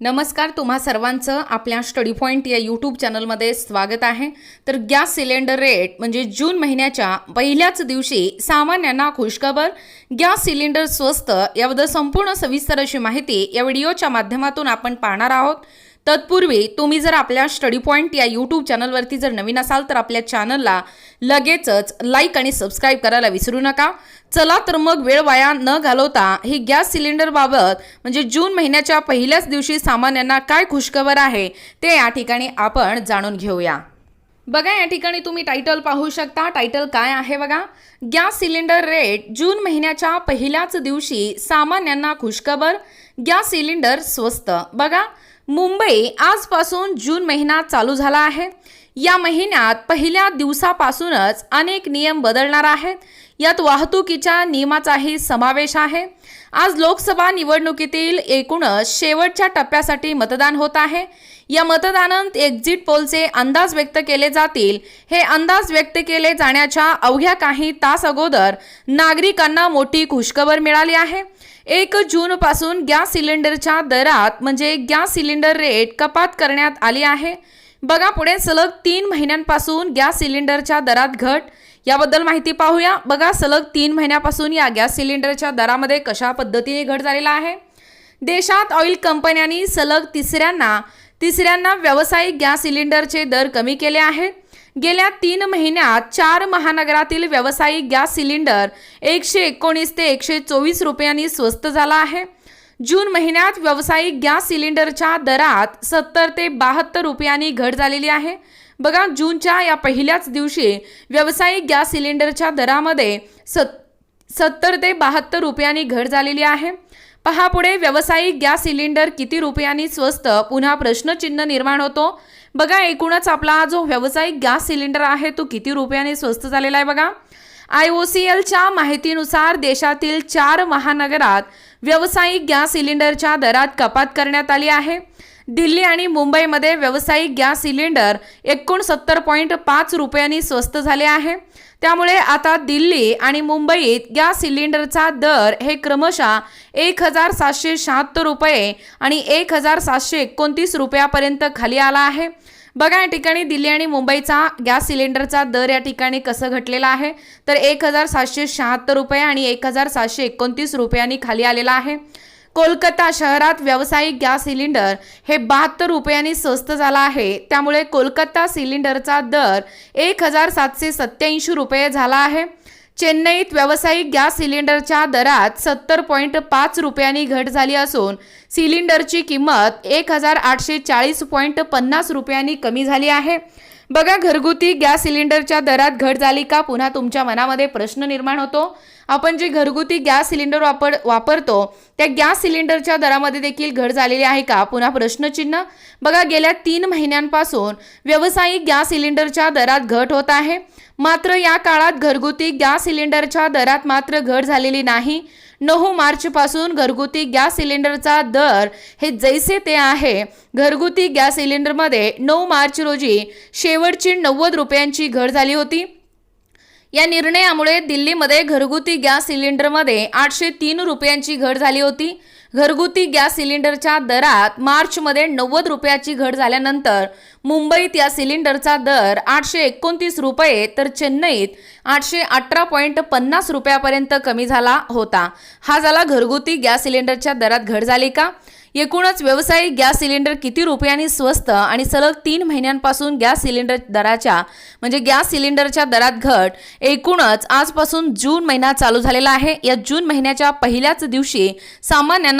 नमस्कार तुम्हा सर्वांचं आपल्या स्टडी पॉईंट या यूट्यूब चॅनलमध्ये स्वागत आहे. तर गॅस सिलेंडर रेट म्हणजे जून महिन्याच्या पहिल्याच दिवशी सामान्यांना खुशखबर गॅस सिलेंडर स्वस्त याबद्दल संपूर्ण सविस्तर अशी माहिती या व्हिडिओच्या माध्यमातून आपण पाहणार आहोत. तत्पूर्वी तुम्ही जर आपल्या स्टडी पॉईंट या यूट्यूब चॅनलवरती जर नवीन असाल तर आपल्या चॅनलला लगेचच लाईक आणि सबस्क्राईब करायला विसरू नका. चला तर मग वेळ वाया न घालवता ही गॅस सिलेंडरबाबत म्हणजे जून महिन्याच्या पहिल्याच दिवशी सामान्यांना काय खुशखबर आहे ते या ठिकाणी आपण जाणून घेऊया. बघा या ठिकाणी तुम्ही टायटल पाहू शकता. टायटल काय आहे बघा? गॅस सिलेंडर रेट जून महिन्याच्या पहिल्याच दिवशी सामान्यांना खुशखबर गॅस सिलेंडर स्वस्त. बघा मुंबई आजपासून जून महिना चालू झाला आहे. या महिन्यात पहिल्या दिवसापासूनच अनेक नियम बदलणार आहेत. यात वाहतुकीच्या नियमाचाही समावेश आहे. आज लोकसभा निवडणुकीतील एकूणच शेवटच्या टप्प्यासाठी मतदान होत आहे. या मतदानात एक्झिट पोलचे अंदाज व्यक्त केले जातील. हे अंदाज व्यक्त केले जाण्याच्या अवघ्या काही तास अगोदर नागरिकांना मोठी खुशखबर मिळाली आहे. एक जून पासून गॅस सिलेंडरच्या दरात म्हणजे गॅस सिलेंडर रेट कपात करण्यात आली आहे. बघा पुढे सलग तीन महिन्यांपासून गॅस सिलेंडरच्या दरात घट. याबद्दल माहिती पाहूया. बघा सलग तीन महिन्यापासून या गॅस सिलेंडरच्या दरामध्ये कशा पद्धतीने घट झालेला आहे. देशात ऑइल कंपन्यांनी सलग तिसऱ्यांना तिसऱ्यांना व्यावसायिक गॅस सिलेंडरचे दर कमी केले आहेत गेल्या तीन महिन्यात चार महानगरातील व्यावसायिक गॅस सिलेंडर एकशे एकोणीस ते एकशे चोवीस रुपयांनी स्वस्त झाला आहे. जून महिन्यात व्यावसायिक गॅस सिलेंडरच्या दरात सत्तर ते बहात्तर रुपयांनी घट झालेली आहे. बघा जूनच्या या पहिल्याच दिवशी व्यावसायिक गॅस सिलेंडरच्या दरामध्ये सत् सत्तर ते बहात्तर रुपयांनी घट झालेली आहे. पहा पुढे व्यावसायिक गॅस सिलेंडर किती रुपयांनी स्वस्त? पुन्हा प्रश्नचिन्ह निर्माण होतो. बघा एकूणच आपला जो व्यावसायिक गॅस सिलेंडर आहे तो किती रुपयांनी स्वस्त झालेला आहे बघा. आय ओ सी एलच्या माहितीनुसार देशातील चार महानगरात व्यावसायिक गॅस सिलेंडरच्या दरात कपात करण्यात आली आहे. दिल्ली आणि मुंबईमध्ये व्यावसायिक गॅस सिलेंडर एकोणसत्तर पॉईंट पाच रुपयांनी स्वस्त झाले आहे. त्यामुळे आता दिल्ली आणि मुंबईत गॅस सिलेंडरचा दर हे क्रमशः एक हजार सातशे शहात्तर रुपये आणि एक हजार सातशे एकोणतीस रुपयापर्यंत खाली आला आहे. बघा या ठिकाणी दिल्ली आणि मुंबईचा गॅस सिलेंडरचा दर या ठिकाणी कसं घटलेला आहे. तर एक हजार सातशे शहात्तर रुपये आणि एक हजार सातशे एकोणतीस रुपयांनी खाली आलेला आहे. कोलकाता शहरात व्यावसायिक गॅस सिलेंडर हे बहात्तर रुपयांनी स्वस्त झाला आहे. त्यामुळे कोलकाता सिलेंडरचा दर एक हजार सातशे सत्याऐंशी रुपये झाला आहे. चेन्नईत व्यावसायिक गॅस सिलेंडरच्या दरात सत्तर पॉईंट पाच रुपयांनी घट झाली असून सिलेंडरची किंमत एक हजार आठशे चाळीस पॉईंट पन्नास रुपयांनी कमी झाली आहे. बघा घरगुती गॅस सिलेंडरच्या दरात घट झाली का? पुन्हा तुमच्या मनामध्ये प्रश्न निर्माण होतो. आपण जे घरगुती गॅस सिलेंडर वापर वापरतो त्या गॅस सिलेंडरच्या दरामध्ये देखील घट झालेली आहे का? पुन्हा प्रश्नचिन्ह. बघा गेल्या तीन महिन्यांपासून व्यावसायिक गॅस सिलेंडरच्या दरात घट होत आहे. मात्र या काळात घरगुती गॅस सिलेंडरच्या दरात मात्र घट झालेली नाही. नऊ मार्चपासून घरगुती गॅस सिलेंडरचा दर हे जैसे ते आहे. घरगुती गॅस सिलेंडरमध्ये नऊ मार्च रोजी शेवटची नव्वद रुपयांची घट झाली होती. या निर्णयामुळे दिल्लीमध्ये घरगुती गॅस सिलेंडरमध्ये आठशे तीन रुपयांची घट झाली होती. घरगुती गॅस सिलेंडरच्या दरात मार्चमध्ये नव्वद रुपयाची घट झाल्यानंतर मुंबईत या सिलेंडरचा दर आठशे एकोणतीस रुपये तर चेन्नईत आठशे अठरा पॉईंट पन्नास रुपयापर्यंत कमी झाला होता. हा झाला घरगुती गॅस सिलेंडरच्या दरात घट झाली का? एकूणच व्यावसायिक गॅस सिलेंडर किती रुपयांनी स्वस्त आणि सलग तीन महिन्यांपासून गॅस सिलेंडर दराच्या म्हणजे गॅस सिलेंडरच्या दरात घट एकूणच आजपासून जून महिना चालू झालेला आहे. या जून महिन्याच्या पहिल्याच दिवशी सामान्यांना